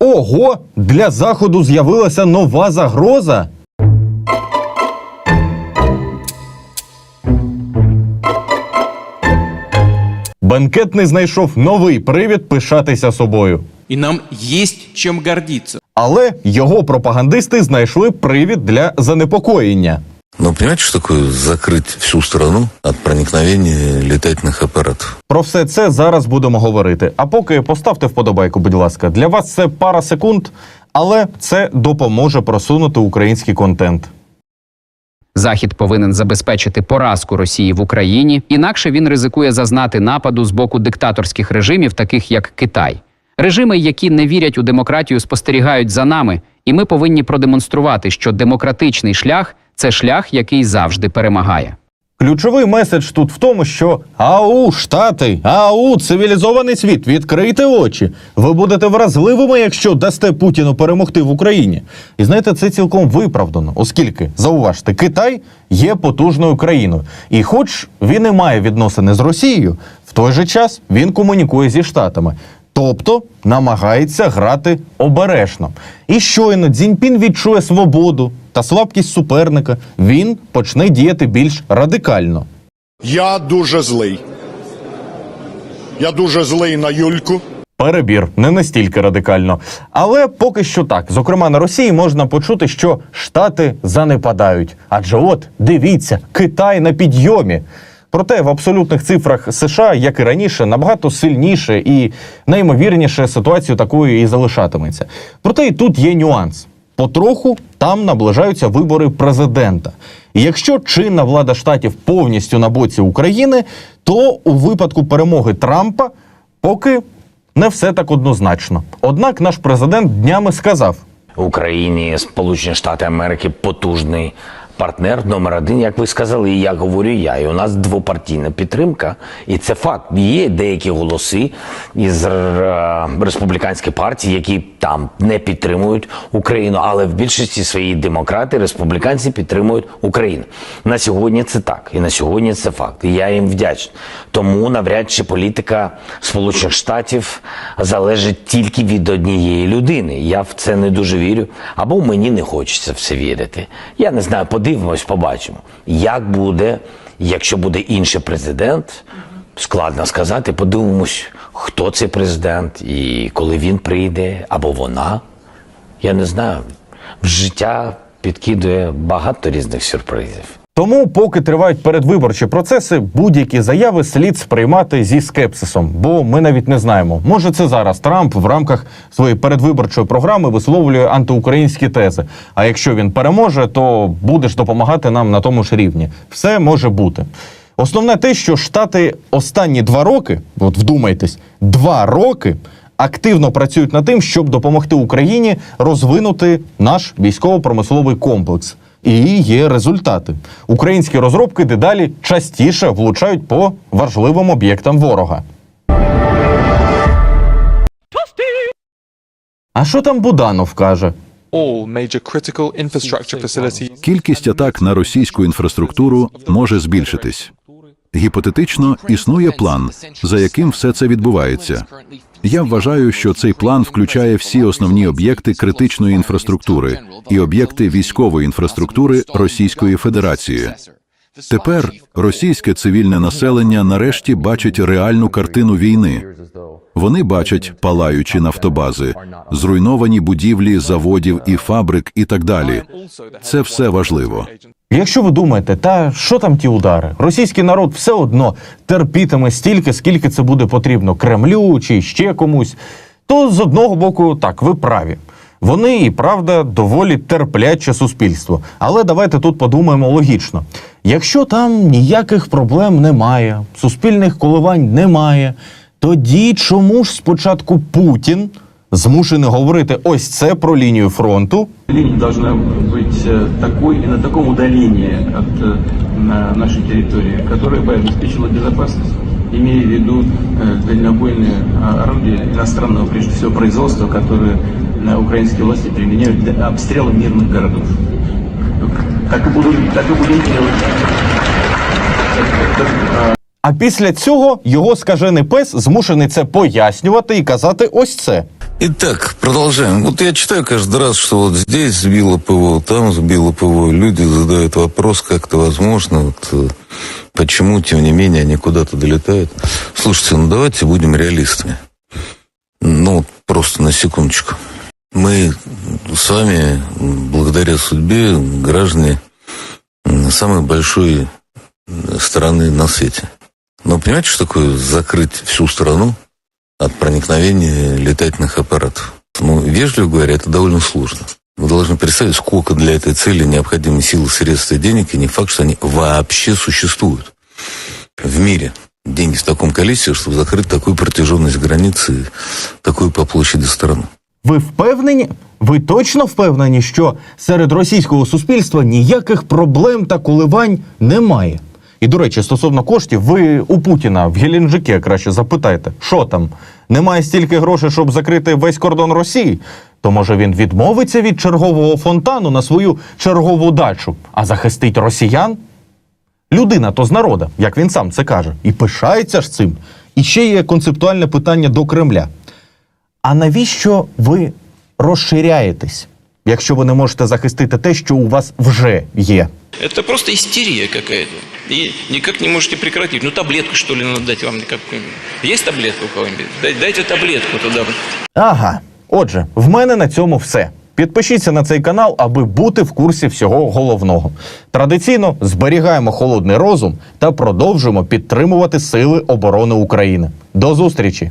Ого, для заходу з'явилася нова загроза. Бенкетний знайшов новий привід пишатися собою. И нам есть чем гордиться. Але його пропагандисти знайшли привід для занепокоєння. Но понимаете, что такое закрыть всю страну от проникновения летательных аппаратов? Про все це зараз будемо говорити. А поки поставте вподобайку, будь ласка. Для вас це пара секунд, але це допоможе просунути український контент. Захід повинен забезпечити поразку Росії в Україні, інакше він ризикує зазнати нападу з боку диктаторських режимів, таких як Китай. Режими, які не вірять у демократію, спостерігають за нами, і ми повинні продемонструвати, що демократичний шлях це шлях, який завжди перемагає. Ключовий меседж тут в тому, що ау, штати, ау, цивілізований світ, відкрийте очі. Ви будете вразливими, якщо дасте Путіну перемогти в Україні. І знаєте, це цілком виправдано, оскільки зауважте, Китай є потужною країною. І хоч він і має відносини з Росією, в той же час він комунікує зі штатами. Тобто намагається грати обережно. І щойно Цзіньпін відчує свободу та слабкість суперника, він почне діяти більш радикально. Я дуже злий. Я дуже злий на Юльку. Перебір не настільки радикально. Але поки що так. Зокрема, на Росії можна почути, що Штати занепадають. Адже от дивіться, Китай на підйомі. Проте в абсолютних цифрах США, як і раніше, набагато сильніше і найімовірніше ситуацію такою і залишатиметься. Проте і тут є нюанс. Потроху там наближаються вибори президента. І якщо чинна влада штатів повністю на боці України, то у випадку перемоги Трампа поки не все так однозначно. Однак наш президент днями сказав: Україні Сполучені Штати Америки потужний партнер номер один, як ви сказали, і як говорю я. І у нас двопартійна підтримка, і це факт. Є деякі голоси із е, республіканської партії, які там не підтримують Україну, але в більшості своїй демократи республіканці підтримують Україну. На сьогодні це так, і на сьогодні це факт. І я їм вдячний. Тому навряд чи політика Сполучених Штатів залежить тільки від однієї людини. Я в це не дуже вірю, або мені не хочеться в це вірити. Я не знаю, подивимось, побачимо. Як буде, якщо буде інший президент, складно сказати. Подивимось, хто цей президент і коли він прийде, або вона. Я не знаю. В життя підкидує багато різних сюрпризів. Тому, поки тривають передвиборчі процеси, будь-які заяви слід сприймати зі скепсисом, бо ми навіть не знаємо. Може, це зараз Трамп в рамках своєї передвиборчої програми висловлює антиукраїнські тези. А якщо він переможе, то будеш допомагати нам на тому ж рівні. Все може бути. Основне те, що Штати останні два роки, от вдумайтесь, два роки активно працюють над тим, щоб допомогти Україні розвинути наш військово-промисловий комплекс. І є результати. Українські розробки дедалі частіше влучають по важливим об'єктам ворога. А що там Буданов каже? Кількість атак на російську інфраструктуру може збільшитись. Гіпотетично існує план, за яким все це відбувається. Я вважаю, що цей план включає всі основні об'єкти критичної інфраструктури і об'єкти військової інфраструктури Російської Федерації. Тепер російське цивільне населення нарешті бачить реальну картину війни. Вони бачать палаючі нафтобази, зруйновані будівлі заводів і фабрик і так далі. Це все важливо. Якщо ви думаєте, та що там ті удари? Російський народ все одно терпітиме стільки, скільки це буде потрібно Кремлю чи ще комусь, то з одного боку, так, ви праві. Вони і правда доволі терпляче суспільство. Але давайте тут подумаємо логічно. Якщо там ніяких проблем немає, суспільних коливань немає, тоді чому ж спочатку Путін змушений говорити ось це про лінію фронту, Линия должна быть э, такой и на таком удалении от э, на нашей территории, которая бы обеспечила безопасность, имея в виду э, дальнобойные а, орудия иностранного, прежде всего, производства, которые э, украинские власти применяют для обстрела мирных городов. Так и будем, так и будем делать. А після цього його скажений пес змушений це пояснювати і казати ось це. Итак, продолжаем. Вот я читаю каждый раз, что вот здесь сбило ПВО, там сбило ПВО. Люди задают вопрос, как это возможно, вот, э, почему, тем не менее, они куда-то долетают. Слушайте, ну давайте будем реалистами. Ну, просто на секундочку. Мы с вами, благодаря судьбе, граждане самой большой страны на свете. Но понимаете, что такое закрыть всю страну от проникновения летательных аппаратов? Ну, вежливо говоря, это довольно сложно. Вы должны представить, сколько для этой цели необходимы силы, средств и денег, и не факт, что они вообще существуют в мире. Деньги в таком количестве, чтобы закрыть такую протяженность границы, и такую по площади страну. Ви впевнені? Ви точно впевнені, що серед російського суспільства ніяких проблем та коливань немає? І до речі, стосовно коштів, ви у Путіна в Геленджике краще запитайте, що там? Немає стільки грошей, щоб закрити весь кордон Росії? То може він відмовиться від чергового фонтану на свою чергову дачу, а захистить росіян? Людина то з народа, як він сам це каже, і пишається ж цим. І ще є концептуальне питання до Кремля. А навіщо ви розширяєтесь, якщо ви не можете захистити те, що у вас вже є? Это просто истерия какая-то. И никак не можете прекратить. Ну, таблетку, что ли, надо дать вам какую-нибудь. Есть таблетка у кого-нибудь? Дай- Дайте таблетку туда. Ага. Отже, в мене на цьому все. Підпишіться на цей канал, аби бути в курсі всього головного. Традиційно зберігаємо холодний розум та продовжуємо підтримувати Сили оборони України. До зустрічі!